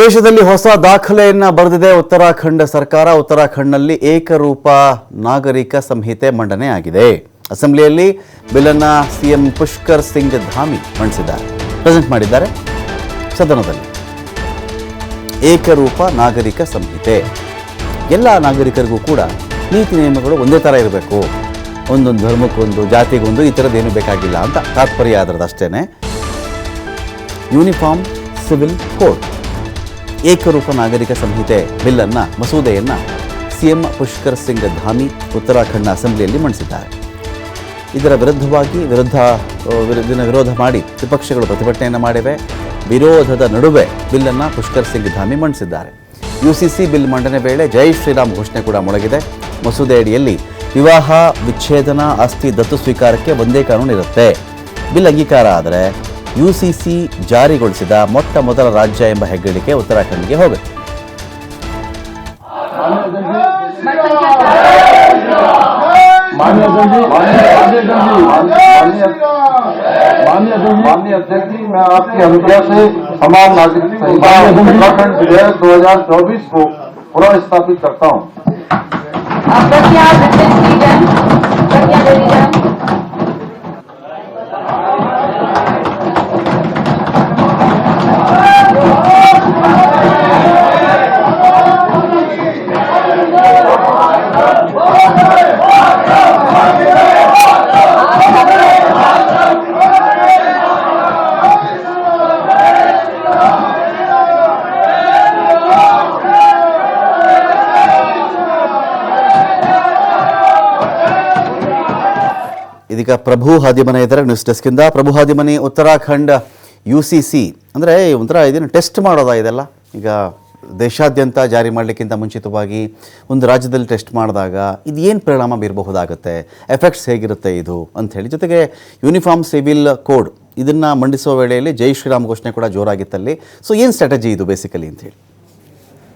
ದೇಶದಲ್ಲಿ ಹೊಸ ದಾಖಲೆಯನ್ನ ಬರೆದಿದೆ ಉತ್ತರಾಖಂಡ ಸರ್ಕಾರ. ಉತ್ತರಾಖಂಡ್ನಲ್ಲಿ ಏಕರೂಪ ನಾಗರಿಕ ಸಂಹಿತೆ ಮಂಡನೆ ಆಗಿದೆ ಅಸೆಂಬ್ಲಿಯಲ್ಲಿ ಬಿಲನ್ನ ಸಿಎಂ ಪುಷ್ಕರ್ ಸಿಂಗ್ ಧಾಮಿ ಮಂಡಿಸಿದ್ದಾರೆ. ಪ್ರೆಸೆಂಟ್ ಮಾಡಿದ್ದಾರೆ ಸದನದಲ್ಲಿ. ಏಕರೂಪ ನಾಗರಿಕ ಸಂಹಿತೆ. ಎಲ್ಲ ನಾಗರಿಕರಿಗೂ ಕೂಡ ನೀತಿ ನಿಯಮಗಳು ಒಂದೇ ಥರ ಇರಬೇಕು. ಒಂದೊಂದು ಧರ್ಮಕ್ಕೊಂದು, ಜಾತಿಗೊಂದು ಈ ಥರದ್ದೇನು ಬೇಕಾಗಿಲ್ಲ ಅಂತ ತಾತ್ಪರ್ಯ ಅದರದ್ದು ಅಷ್ಟೇ ಯೂನಿಫಾರ್ಮ್ ಸಿವಿಲ್ ಕೋಡ್. ಏಕರೂಪ ನಾಗರಿಕ ಸಂಹಿತೆ ಬಿಲ್ಲನ್ನು ಮಸೂದೆಯನ್ನು ಸಿಎಂ ಪುಷ್ಕರ್ ಸಿಂಗ್ ಧಾಮಿ ಉತ್ತರಾಖಂಡ್ನ ಅಸೆಂಬ್ಲಿಯಲ್ಲಿ ಮಂಡಿಸಿದ್ದಾರೆ. ಇದರ ವಿರುದ್ಧವಾಗಿ ವಿರುದ್ಧ ವಿರುದ್ಧನ ವಿರೋಧ ಮಾಡಿ ವಿಪಕ್ಷಗಳು ಪ್ರತಿಭಟನೆಯನ್ನು ಮಾಡಿವೆ. ವಿರೋಧದ ನಡುವೆ ಬಿಲ್ಲನ್ನು ಪುಷ್ಕರ್ ಸಿಂಗ್ ಧಾಮಿ ಮಂಡಿಸಿದ್ದಾರೆ. ಯುಸಿಸಿ ಬಿಲ್ ಮಂಡನೆ ವೇಳೆ ಜೈ ಶ್ರೀರಾಮ್ ಘೋಷಣೆ ಕೂಡ ಮೊಳಗಿದೆ. ಮಸೂದೆ ಅಡಿಯಲ್ಲಿ ವಿವಾಹ, ವಿಚ್ಛೇದನ, ಆಸ್ತಿ ದತ್ತು ಸ್ವೀಕಾರಕ್ಕೆ ಒಂದೇ ಕಾನೂನು ಇರುತ್ತೆ ಬಿಲ್ ಅಂಗೀಕಾರ ಆದರೆ ಯುಸಿಸಿ ಜಾರಿಗೊಳಿಸಿದ ಮೊಟ್ಟ ಮೊದಲ ರಾಜ್ಯ ಎಂಬ ಹೆಗ್ಗಳಿಕೆ ಉತ್ತರಾಖಂಡ್ಗೆ ಹೋಗುತ್ತೆ मान्य अध्यक्ष जी मान्य अध्यक्ष जी मान्य मान्य अध्यक्ष मान्य अध्यक्ष जी मैं आपकी अनुज्ञा से समान नागरिक संहिता उत्तराखंड विधेयक 2024 को पुनः स्थापित करता हूँ ಇದೀಗ ಪ್ರಭು ಹಾದಿಮನೆ ಇದ್ದಾರೆ news ಡೆಸ್ಕಿಂದ Prabhu Hadimani, Uttarakhand U C C ಅಂದರೆ ಒಂಥರ ಇದನ್ನು ಟೆಸ್ಟ್ ಮಾಡೋದಾ ಇದೆಲ್ಲ? ಈಗ ದೇಶಾದ್ಯಂತ ಜಾರಿ ಮಾಡಲಿಕ್ಕಿಂತ ಮುಂಚಿತವಾಗಿ ಒಂದು ರಾಜ್ಯದಲ್ಲಿ ಟೆಸ್ಟ್ ಮಾಡಿದಾಗ ಇದು ಏನು ಪರಿಣಾಮ ಬೀರಬಹುದಾಗುತ್ತೆ? ಎಫೆಕ್ಟ್ಸ್ ಹೇಗಿರುತ್ತೆ ಇದು ಅಂಥೇಳಿ ಜೊತೆಗೆ ಯೂನಿಫಾರ್ಮ್ ಸಿವಿಲ್ ಕೋಡ್ ಇದನ್ನು ಮಂಡಿಸುವ ವೇಳೆಯಲ್ಲಿ ಜೈ ಶ್ರೀರಾಮ್ ಘೋಷಣೆ ಕೂಡ ಜೋರಾಗಿತ್ತಲ್ಲಿ. ಸೊ ಏನು ಸ್ಟ್ರಾಟಜಿ ಇದು ಬೇಸಿಕಲಿ ಅಂಥೇಳಿ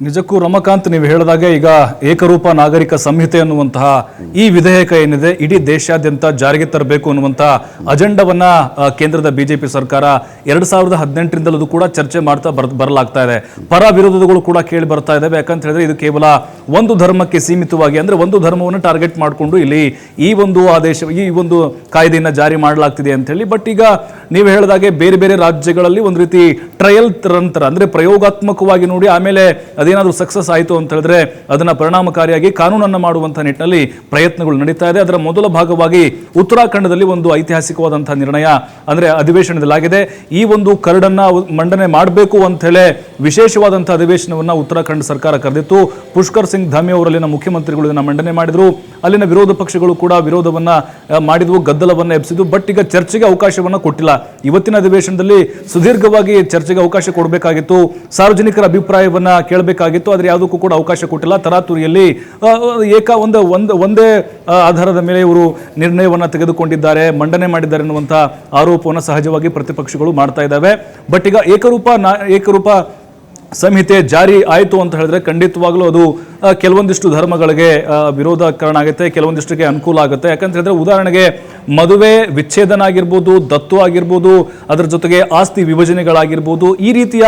ನಿಜಕ್ಕೂ ರಮಕಾಂತ್ ನೀವು ಹೇಳಿದಾಗ ಈಗ ಏಕರೂಪ ನಾಗರಿಕ ಸಂಹಿತೆ ಅನ್ನುವಂತಹ ಈ ವಿಧೇಯಕ ಏನಿದೆ, ಇಡೀ ದೇಶಾದ್ಯಂತ ಜಾರಿಗೆ ತರಬೇಕು ಅನ್ನುವಂತಹ ಅಜೆಂಡವನ್ನ ಕೇಂದ್ರದ ಬಿಜೆಪಿ ಸರ್ಕಾರ ಎರಡ್ ಸಾವಿರದ ಹದಿನೆಂಟರಿಂದಲೂ ಕೂಡ ಚರ್ಚೆ ಮಾಡ್ತಾ ಬರ್, ಬರಲಾಗ್ತಾ ಇದೆ. ಪರ ವಿರೋಧಗಳು ಕೂಡ ಕೇಳಿ ಬರ್ತಾ ಇದ್ದಾವೆ ಯಾಕಂತ ಹೇಳಿದ್ರೆ ಇದು ಕೇವಲ ಒಂದು ಧರ್ಮಕ್ಕೆ ಸೀಮಿತವಾಗಿ ಅಂದ್ರೆ ಒಂದು ಧರ್ಮವನ್ನು ಟಾರ್ಗೆಟ್ ಮಾಡಿಕೊಂಡು ಇಲ್ಲಿ ಈ ಒಂದು ಆದೇಶ, ಈ ಒಂದು ಕಾಯ್ದೆಯನ್ನು ಜಾರಿ ಮಾಡಲಾಗ್ತಿದೆ ಅಂತ ಹೇಳಿ. ಬಟ್ ಈಗ ನೀವು ಹೇಳಿದಾಗೆ ಬೇರೆ ಬೇರೆ ರಾಜ್ಯಗಳಲ್ಲಿ ಒಂದು ರೀತಿ ಟ್ರಯಲ್ ತರಂತರ ಅಂದರೆ ಪ್ರಯೋಗಾತ್ಮಕವಾಗಿ ನೋಡಿ ಆಮೇಲೆ ಅದೇನಾದರೂ ಸಕ್ಸಸ್ ಆಯಿತು ಅಂತ ಹೇಳಿದ್ರೆ ಅದನ್ನು ಪರಿಣಾಮಕಾರಿಯಾಗಿ ಕಾನೂನನ್ನು ಮಾಡುವಂಥ ನಿಟ್ಟಿನಲ್ಲಿ ಪ್ರಯತ್ನಗಳು ನಡೀತಾ ಇದೆ. ಅದರ ಮೊದಲ ಭಾಗವಾಗಿ ಉತ್ತರಾಖಂಡದಲ್ಲಿ ಒಂದು ಐತಿಹಾಸಿಕವಾದಂಥ ನಿರ್ಣಯ, ಅಂದ್ರೆ ಅಧಿವೇಶನದಲ್ಲಾಗಿದೆ. ಈ ಒಂದು ಕರಡನ್ನ ಮಂಡನೆ ಮಾಡಬೇಕು ಅಂತ ಹೇಳಿ ವಿಶೇಷವಾದಂಥ ಅಧಿವೇಶನವನ್ನ ಉತ್ತರಾಖಂಡ ಸರ್ಕಾರ ಕರೆದಿತ್ತು. ಪುಷ್ಕರ್ ಸಿಂಗ್ ಧಾಮಿ ಅವರಲ್ಲಿನ ಮುಖ್ಯಮಂತ್ರಿಗಳು ಇದನ್ನು ಮಂಡನೆ ಮಾಡಿದರು. ಅಲ್ಲಿನ ವಿರೋಧ ಪಕ್ಷಗಳು ಕೂಡ ವಿರೋಧವನ್ನ ಮಾಡಿದವು, ಗದ್ದಲವನ್ನ ಎಬ್ಸಿದ್ವು. ಬಟ್ ಈಗ ಚರ್ಚೆಗೆ ಅವಕಾಶವನ್ನ ಕೊಟ್ಟಿಲ್ಲ. ಇವತ್ತಿನ ಅಧಿವೇಶನದಲ್ಲಿ ಸುದೀರ್ಘವಾಗಿ ಚರ್ಚೆಗೆ ಅವಕಾಶ ಕೊಡಬೇಕಾಗಿತ್ತು. ಸಾರ್ವಜನಿಕರ ಅಭಿಪ್ರಾಯವನ್ನ ಕೇಳಬೇಕಾಗಿತ್ತು. ಆದರೆ ಯಾವುದಕ್ಕೂ ಕೂಡ ಅವಕಾಶ ಕೊಟ್ಟಿಲ್ಲ. ತರಾತುರಿಯಲ್ಲಿ ಏಕ ಒಂದು ಒಂದು, ಒಂದೇ ಆಧಾರದ ಮೇಲೆ ಇವರು ನಿರ್ಣಯವನ್ನ ತೆಗೆದುಕೊಂಡಿದ್ದಾರೆ. ಮಂಡನೆ ಮಾಡಿದ್ದಾರೆ ಅನ್ನುವಂಥ ಆರೋಪವನ್ನು ಸಹಜವಾಗಿ ಪ್ರತಿಪಕ್ಷಗಳು ಮಾಡ್ತಾ ಇದ್ದಾವೆ. ಬಟ್ ಈಗ ಏಕರೂಪ ಏಕರೂಪ ಸಂಹಿತೆ ಜಾರಿ ಆಯಿತು ಅಂತ ಹೇಳಿದ್ರೆ ಖಂಡಿತವಾಗ್ಲೂ ಅದು ಕೆಲವೊಂದಿಷ್ಟು ಧರ್ಮಗಳಿಗೆ ವಿರೋಧ ಕಾರಣ ಆಗುತ್ತೆ. ಕೆಲವೊಂದಿಷ್ಟಕ್ಕೆ ಅನುಕೂಲ ಆಗುತ್ತೆ. ಯಾಕಂತ ಹೇಳಿದ್ರೆ ಉದಾಹರಣೆಗೆ ಮದುವೆ ವಿಚ್ಛೇದನ ಆಗಿರ್ಬೋದು, ದತ್ತು ಆಗಿರ್ಬೋದು, ಅದರ ಜೊತೆಗೆ ಆಸ್ತಿ ವಿಭಜನೆಗಳಾಗಿರ್ಬೋದು, ಈ ರೀತಿಯ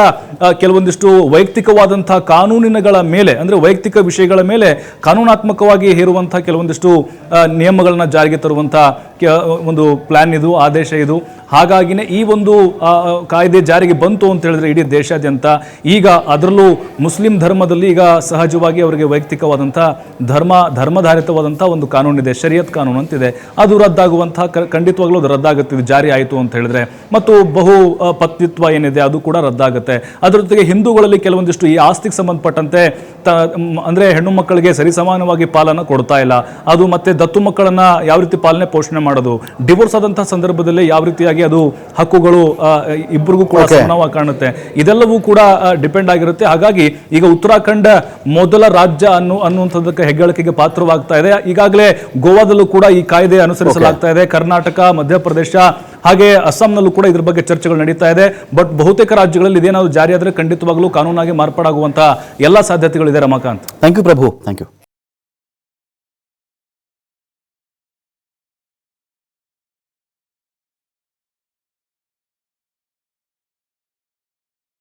ಕೆಲವೊಂದಿಷ್ಟು ವೈಯಕ್ತಿಕವಾದಂತಹ ಕಾನೂನಿನಗಳ ಮೇಲೆ, ಅಂದರೆ ವೈಯಕ್ತಿಕ ವಿಷಯಗಳ ಮೇಲೆ ಕಾನೂನಾತ್ಮಕವಾಗಿ ಹೇರುವಂತಹ ಕೆಲವೊಂದಿಷ್ಟು ನಿಯಮಗಳನ್ನು ಜಾರಿಗೆ ತರುವಂಥ ಒಂದು ಪ್ಲಾನ್ ಇದು, ಆದೇಶ ಇದು. ಹಾಗಾಗಿನೇ ಈ ಒಂದು ಕಾಯ್ದೆ ಜಾರಿಗೆ ಬಂತು ಅಂತ ಹೇಳಿದ್ರೆ ಇಡೀ ದೇಶಾದ್ಯಂತ ಈಗ ಅದರಲ್ಲೂ ಮುಸ್ಲಿಂ ಧರ್ಮದಲ್ಲಿ ಈಗ ಸಹಜವಾಗಿ ಅವರಿಗೆ ವೈಯಕ್ತಿಕವಾದಂಥ ಧರ್ಮ, ಧರ್ಮಧಾರಿತವಾದಂಥ ಒಂದು ಕಾನೂನಿದೆ, ಶರಿಯತ್ ಕಾನೂನು ಅಂತಿದೆ. ಅದು ರದ್ದಾಗುವಂತಹ ಕ- ಖಂಡಿತವಾಗ್ಲೂ ಅದು ರದ್ದಾಗುತ್ತೆ ಇದು ಜಾರಿ ಆಯಿತು ಅಂತ ಹೇಳಿದ್ರೆ. ಮತ್ತು ಬಹು ಪತ್ನಿತ್ವ ಏನಿದೆ ಅದು ಕೂಡ ರದ್ದಾಗುತ್ತೆ. ಅದರ ಜೊತೆಗೆ ಹಿಂದೂಗಳಲ್ಲಿ ಕೆಲವೊಂದಿಷ್ಟು ಈ ಆಸ್ತಿಗೆ ಸಂಬಂಧಪಟ್ಟಂತೆ ತ ಅಂದ್ರೆ ಹೆಣ್ಣು ಮಕ್ಕಳಿಗೆ ಸರಿಸಮಾನವಾಗಿ ಪಾಲನ ಕೊಡ್ತಾ ಇಲ್ಲ. ಅದು ಮತ್ತೆ ದತ್ತು ಮಕ್ಕಳನ್ನ ಯಾವ ರೀತಿ ಪಾಲನೆ ಪೋಷಣೆ ಮಾಡೋದು? ಡಿವೋರ್ಸ್ ಆದಂತಹ ಸಂದರ್ಭದಲ್ಲಿ ಯಾವ ರೀತಿಯಾಗಿ ಅದು ಹಕ್ಕುಗಳು ಇಬ್ಬರಿಗೂ ಕೂಡ. ಸಮಾನವಾಗಿ ಕಾಣುತ್ತೆ. ಇದೆಲ್ಲವೂ ಕೂಡ ಡಿಪೆಂಡ್ ಆಗಿರುತ್ತೆ. ಹಾಗಾಗಿ ಈಗ ಉತ್ತರಾಖಂಡ ಮೊದಲ ರಾಜ್ಯ ಅನ್ನು ಅನ್ನುವಂಥದ್ದಕ್ಕೆ ಹೆಗ್ಗಳಿಕೆಗೆ ಪಾತ್ರವಾಗ್ತಾ ಇದೆ. ಈಗಾಗಲೇ ಗೋವಾದಲ್ಲೂ ಕೂಡ ಈ ಕಾಯ್ದೆ ಅನುಸರಿಸಲಾಗ್ತಾ ಇದೆ. ಕರ್ನಾಟಕ, ಮಧ್ಯಪ್ರದೇಶ ಹಾಗೆ ಅಸ್ಸಾಂನಲ್ಲೂ ಕೂಡ ಇದ್ರ ಬಗ್ಗೆ ಚರ್ಚೆಗಳು ನಡೀತಾ ಇದೆ. ಬಟ್ ಬಹುತೇಕ ರಾಜ್ಯಗಳಲ್ಲಿ ಇದೇನಾದ್ರು ಜಾರಿ ಖಂಡಿತವಾಗಲೂ ಖಂಡಿತವಾಗ್ಲೂ ಕಾನೂನಾಗಿ ಮಾರ್ಪಾಡಾಗುವಂತಹ ಎಲ್ಲ ಸಾಧ್ಯತೆಗಳಿದೆ Ramakant. Thank you Prabhu thank you